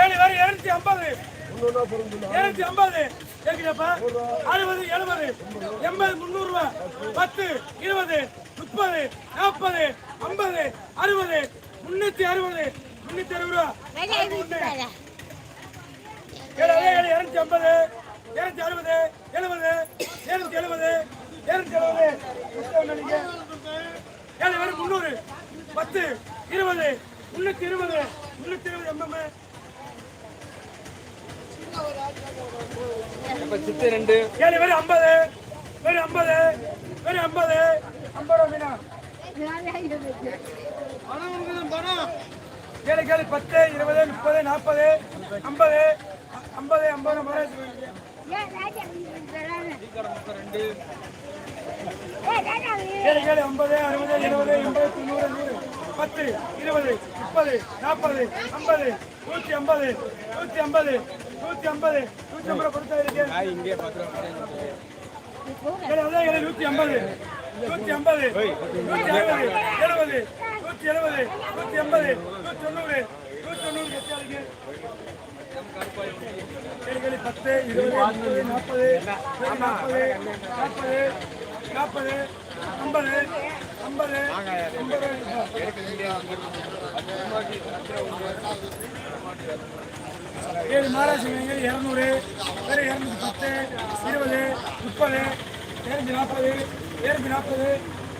ஏழு வரை இருநூத்தி ஐம்பது. இருநூத்தி ஐம்பது. கேட்கிறப்ப அறுபது எழுபது. எண்பது முந்நூறு ரூபாய் பத்து இருபது முப்பது நாற்பது ஐம்பது அறுபது முன்னூத்தி அறுபது முன்னூத்தி அறுபது ரூபா. இருநூத்தி ஐம்பது இருநூத்தி அறுபது எழுபது இருநூத்தி எழுபது இருநூத்தி எழுபது. முந்நூறு. பத்து இருபது முன்னூத்தி இருபது முன்னூத்தி இருபது எம்எம் சித்து ரெண்டு. ஏழு பேர் ஐம்பது பேர் ஐம்பது பேர் ஐம்பது. ஐம்பது ரூபா மீனா. ஏழு கேளு பத்து இருபது முப்பது நாற்பது ஐம்பது. ஐம்பது ஐம்பது ஐம்பது. ஏழு ஏழு ஐம்பது அறுபது எழுபது எண்பது தொண்ணூறு நூறு பத்து இருபது முப்பது நாற்பது ஐம்பது நூற்றி ஐம்பது நூற்றி ஐம்பது நூற்றி ஐம்பது. நூற்றி ஐம்பது கொடுத்தா இருக்கு நூற்றி ஐம்பது நூற்றி ஐம்பது நூற்றி அறுபது எழுபது நூற்றி எழுபது நூற்றி எண்பது நூற்றி தொண்ணூறு ஏழு ஏழு பத்து இருபது நாற்பது நாற்பது நாற்பது நாற்பது ஐம்பது ஐம்பது ஐம்பது ஏழு மகாராஷ்டிரங்க இரநூறு வேறு இரநூத்தி பத்து இருபது முப்பது இரநூத்தி நாற்பது இரநூத்தி நாற்பது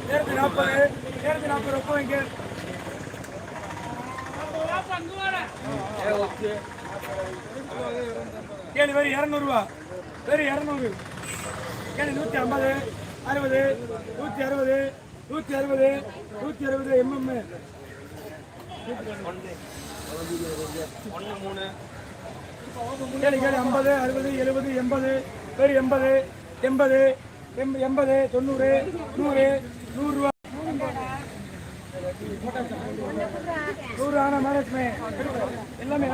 இரநூத்தி நாற்பது இரநூத்தி நாற்பது ரொப்பம் ஏழு பேர் இரநூறுவா. வேறு இரநூறு. ஏழு நூற்றி ஐம்பது அறுபது நூற்றி அறுபது நூற்றி அறுபது நூற்றி அறுபது எம்எம் ஏழு ஏழு ஐம்பது அறுபது எழுபது எண்பது பேர் எண்பது எண்பது எண்பது தொண்ணூறு நூறு நூறுரூவா. நூறு ஆனால் மேரேஜ்மே எல்லாமே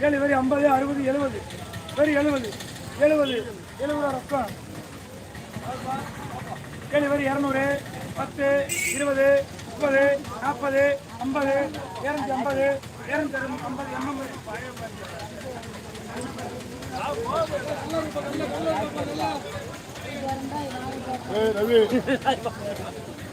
ஏழு பேர் ஐம்பது அறுபது எழுபது. பேர் எழுபது. எழுபது. எழுபது ரொக்கம் ஏழு பேர் இரநூறு. பத்து இருபது முப்பது நாற்பது ஐம்பது இரநூத்தி ஐம்பது இரநூத்தி ஐம்பது எண்பது.